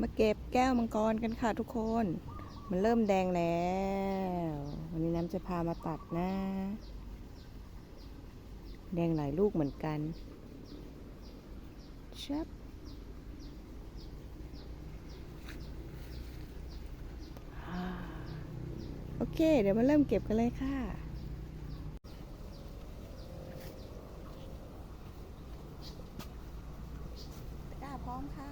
มาเก็บแก้วมังกรกันค่ะทุกคน มันเริ่มแดงแล้ว วันนี้น้ำจะพามาตัดนะ แดงหลายลูกเหมือนกันชับโอเค เดี๋ยวมาเริ่มเก็บกันเลยค่ะตะกร้าพร้อมค่ะ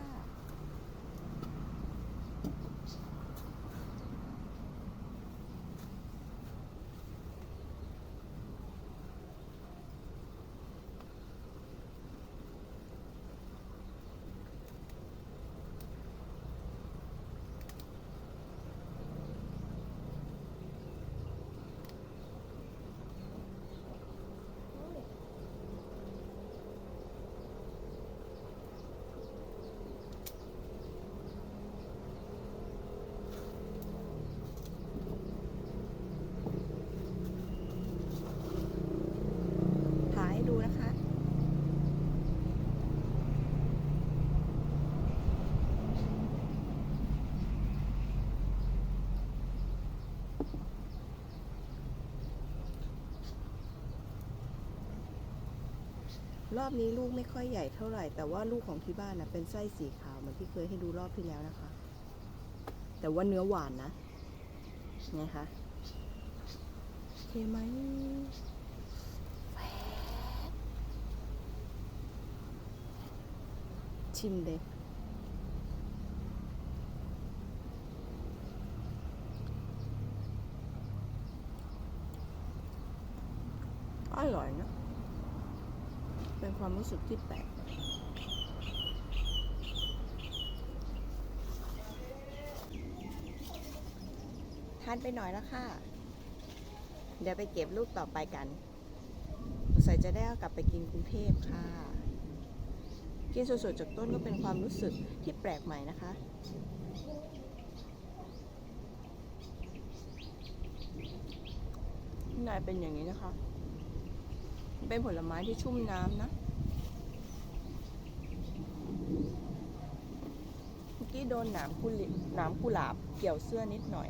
ถ่ายให้ดูนะคะ รอบนี้ลูกไม่ค่อยใหญ่เท่าไหร่ แต่ว่าลูกของที่บ้านนะเป็นไส้สีขาวเหมือนที่เคยให้ดูรอบที่แล้วนะคะ แต่ว่าเนื้อหวานนะไงคะเคไหมชิมเลยอร่อยนะ เป็นความรู้สึกที่แปลกทานไปหน่อยแล้วค่ะ เดี๋ยวไปเก็บลูกต่อไปกันสงสัยจะได้เอากลับไปกินกรุงเทพค่ะ กินสดๆจากต้นก็เป็นความรู้สึกที่แปลกใหม่นะคะข้างในเป็นอย่างนี้นะคะ เป็นผลไม้ที่ชุ่มน้ำนะ เมื่อ กี้โดนหนามกุหลิหนามกุหลาบเกี่ยวเสื้อนิดหน่อย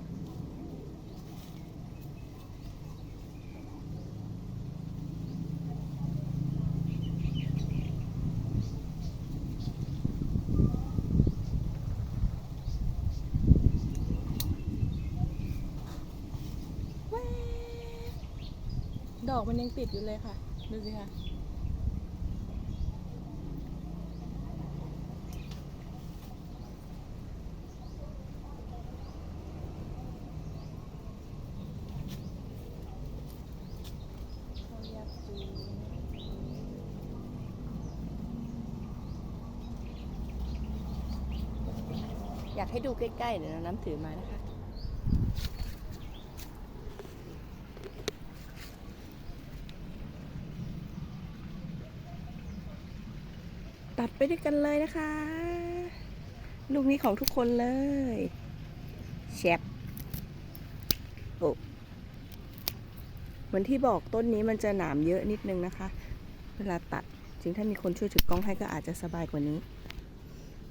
ดอกมันยังติดอยู่เลยค่ะ ดูสิค่ะ อยากให้ดูใกล้ๆเดี๋ยวน้ำถือมานะคะ ตัดไปด้วยกันเลยนะคะ ลูกนี้ของทุกคนเลยแชบโอ้เหมือนที่บอกต้นนี้มันจะหนามเยอะนิดนึงนะคะ เวลาตัดจริงถ้ามีคนช่วยถือกล้องให้ก็อาจจะสบายกว่านี้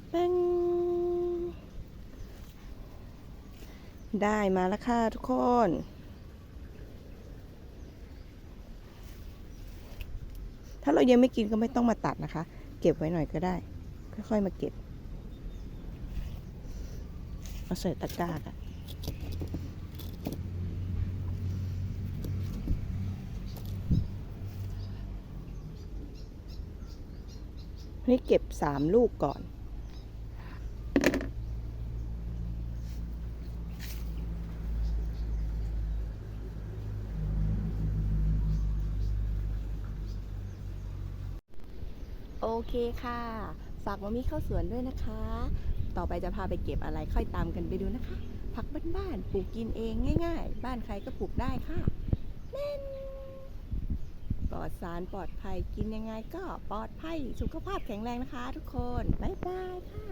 แป้ง ได้มาแล้วค่ะทุกคน ถ้าเรายังไม่กินก็ไม่ต้องมาตัดนะคะ เก็บไว้หน่อยก็ได้ ค่อยๆมาเก็บ เอาใส่ตะกร้ากันนี่เก็บสามลูกก่อน โอเคค่ะ ฝากมามีเข้าสวนด้วยนะคะ ต่อไปจะพาไปเก็บอะไรค่อยตามกันไปดูนะคะ ผักบ้านๆปลูกกินเองง่าย ๆ บ้านใครก็ปลูกได้ค่ะเน่นปลอดสารปลอดภัยกินยังไงก็ปลอดภัยสุขภาพแข็งแรงนะคะ ทุกคนบ๊ายบายค่ะ